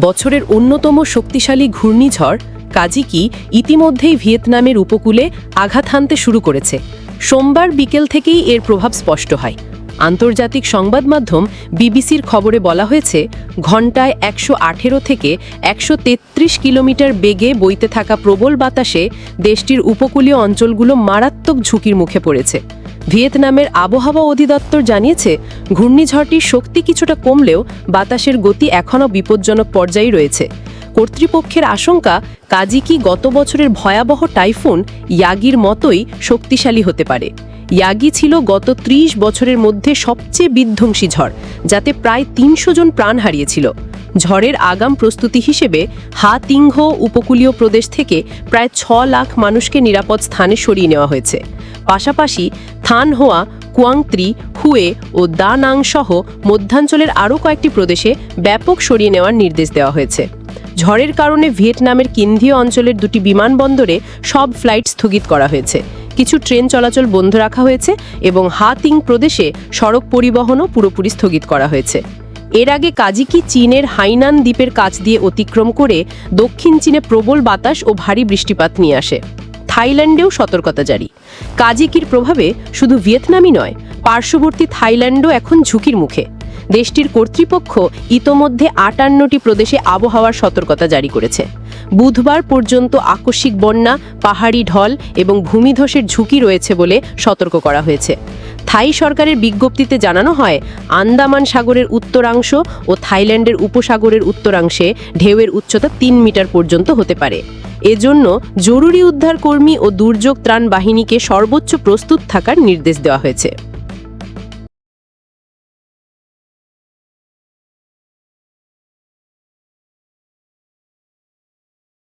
বছরের অন্যতম শক্তিশালী ঘূর্ণিঝড় কাজিকি ইতিমধ্যেই ভিয়েতনামের উপকূলে আঘাত হানতে শুরু করেছে। সোমবার বিকেল থেকেই এর প্রভাব স্পষ্ট হয়। আন্তর্জাতিক সংবাদ মাধ্যম বিবিসির খবরে বলা হয়েছে ঘন্টায় একশো থেকে একশো তেত্রিশ কিলোমিটার বেগে বইতে থাকা প্রবল বাতাসে দেশটির উপকূলীয় অঞ্চলগুলো মারাত্মক ঝুঁকির মুখে পড়েছে। ভিয়েতনামের আবহাওয়া অধিদপ্তর জানিয়েছে ঘূর্ণিঝড়টির শক্তি কিছুটা কমলেও বাতাসের গতি এখনও বিপজ্জনক পর্যায়ে রয়েছে। কর্তৃপক্ষের আশঙ্কা কাজিকি গত বছরের ভয়াবহ টাইফুন ইয়াগির মতোই শক্তিশালী হতে পারে। ইয়াগি ছিল গত ত্রিশ বছরের মধ্যে সবচেয়ে বিধ্বংসী ঝড়, যাতে প্রায় তিনশো জন প্রাণ হারিয়েছিল। ঝড়ের আগাম প্রস্তুতি হিসেবে হা তিংহ উপকূলীয় প্রদেশ থেকে প্রায় ছ লাখ মানুষকে নিরাপদ স্থানে সরিয়ে নেওয়া হয়েছে। পাশাপাশি থান হোয়া কুয়াংত্রি, হুয়ে ও দা নাং সহ মধ্যাঞ্চলের আরও কয়েকটি প্রদেশে ব্যাপক সরিয়ে নেওয়ার নির্দেশ দেওয়া হয়েছে। ঝড়ের কারণে ভিয়েতনামের কিন্ধিয় অঞ্চলের দুটি বিমানবন্দরে সব ফ্লাইট স্থগিত করা হয়েছে। কিছু ট্রেন চলাচল বন্ধ রাখা হয়েছে এবং হাতিং প্রদেশে সড়ক পরিবহনও পুরোপুরি স্থগিত করা হয়েছে। এর আগে কাজিকি চীনের হাইনান দ্বীপের কাছ দিয়ে অতিক্রম করে দক্ষিণ চীনে প্রবল বাতাস ও ভারী বৃষ্টিপাত নিয়ে আসে। থাইল্যান্ডেও সতর্কতা জারি। কাজিকির প্রভাবে শুধু ভিয়েতনামই নয়, পার্শ্ববর্তী থাইল্যান্ডও এখন ঝুঁকির মুখে। দেশটির কর্তৃপক্ষ ইতোমধ্যে আটান্নটি প্রদেশে আবহাওয়ার সতর্কতা জারি করেছে। বুধবার পর্যন্ত আকস্মিক বন্যা, পাহাড়ি ঢল এবং ভূমিধসের ঝুঁকি রয়েছে বলে সতর্ক করা হয়েছে। থাই সরকারের বিজ্ঞপ্তিতে জানানো হয়, আন্দামান সাগরের উত্তরাংশ ও থাইল্যান্ডের উপসাগরের উত্তরাংশে ঢেউয়ের উচ্চতা তিন মিটার পর্যন্ত হতে পারে। এজন্য জরুরি উদ্ধারকর্মী ও দুর্যোগ ত্রাণ বাহিনীকে সর্বোচ্চ প্রস্তুত থাকার নির্দেশ দেওয়া হয়েছে।